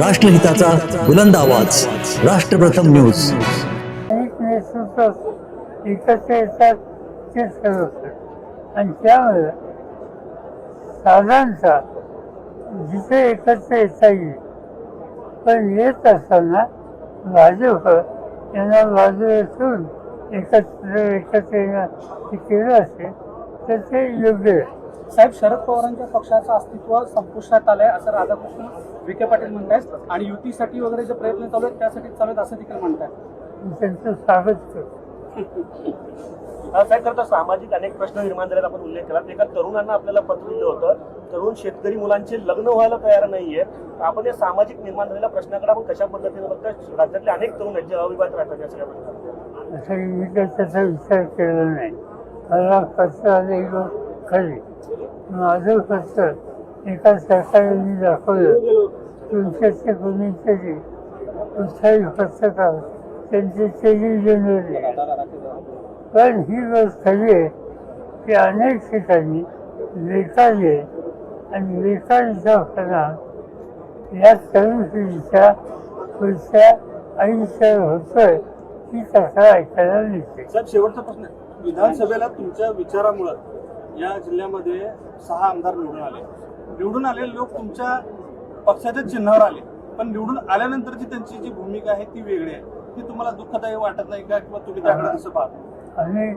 राष्ट्रहिताचा बुलंद आवाज. राष्ट्रप्रथम न्यूज. एक एकत्र येतात ते ठरवतात आणि त्यामुळे साधारणतः जिथे एकत्र येता येईल पण येत असताना भाजप यांना बाजूला ठेवून एकत्र एकत्र येणं केलं असेल तर ते योग्य आहे. साहेब शरद पवारांच्या पक्षाचं अस्तित्व संपुष्टात आलंय असं राधाकृष्ण विखे पाटील म्हणतायत आणि युतीसाठी वगैरे जे प्रयत्न चालू आहेत त्यासाठी चालू आहेत असं देखील म्हणतायत. मी त्यांचं स्वागत साहेब खरं तर सामाजिक अनेक प्रश्न निर्माण झालेत आपण उल्लेख केला. एका तरुणांना आपल्याला पत्र दिलं होतं. तरुण शेतकरी मुलांचे लग्न व्हायला तयार नाहीये. आपण या सामाजिक निर्माण झालेल्या प्रश्नाकडे आपण कशा पद्धतीने बघता राज्यातले अनेक तरुण आहेत जे अविवाहित राहतात या सगळ्या प्रश्नात मी त्याचा विचार केला नाही. मला आले खाली. माझं खर्च एका सरकारने दाखवलं. तुमच्याचे कोणीतरी उत्साही खर्च करा त्यांचे तेवीस जानेवारी. पण ही गोष्ट खरी आहे की अनेक ठिकाणी बेकारी आहे आणि बेकारीचा परिणाम या तरुण पिढीच्या पुढच्या आयुष्यावर होतोय ही तक्रार ऐकायला मिळते. साहेब शेवटचा प्रश्न विधानसभेला तुमच्या विचारामुळं या जिल्ह्यामध्ये सहा आमदार निवडून आले. निवडून आलेले लोक तुमच्या पक्षाच्या चिन्हावर आले. पण निवडून आल्यानंतरची त्यांची जी भूमिका आहे ती वेगळी आहे. ती तुम्हाला दुःखदायी वाटत नाही का? किंवा तुम्ही त्याकडे कसं पाहता? आणि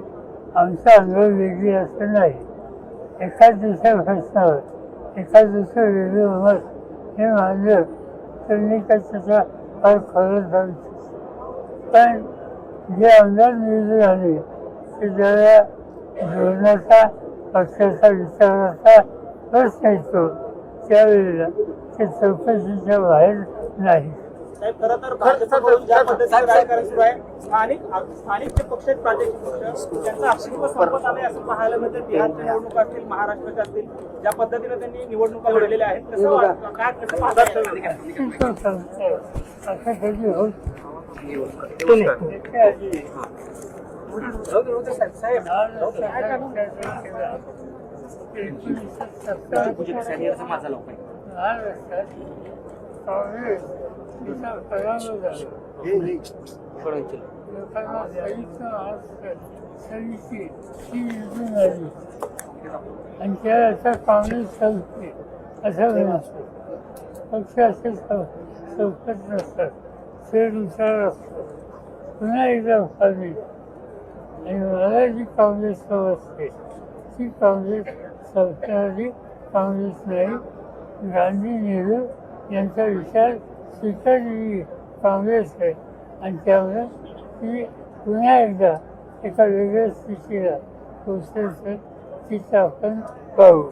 आमचा अनुभव वेगळी असं नाही एकाच दुसऱ्या प्रश्नावर एकाच दुसरं वेगळं मत हे मानलं तर मी काय त्याचा फार खरं जाऊ पण जे आमदार निवडून आले ते जरा धोरणाचा पक्षाचा विचाराचा प्रश्न येतो त्यावेळेला ते चौकशीच्या बाहेर नाही खरं तर भाजपकडून ज्या पद्धतीने राजकारण सुरू आहे स्थानिक स्थानिक जे पक्ष आहेत प्रादेशिक पक्ष त्यांचं अस्तित्व संपत आलंय असं पाहायला मिळतं. बिहारच्या निवडणुका असतील महाराष्ट्राच्या असतील ज्या पद्धतीने त्यांनी निवडणुका लढलेल्या आहेत कसं वाटतं? काय कसं पाहता असं कधी होत साहेब लोकांना सविची ती आणि त्याचा काँग्रेस संपली असं असतो पक्ष असे चौकत नसतात फेरनुसार असतो पुन्हा एकदा आणि मला जी काँग्रेस असते ती काँग्रेस संपणारी काँग्रेस नाही. गांधी नेहरू यांचा विचार स्वीकारलेली काँग्रेस आहे. आणि त्यामुळे ती पुन्हा एकदा एका वेगळ्या स्थितीला पोचल्याचं तिथं आपण पाहू.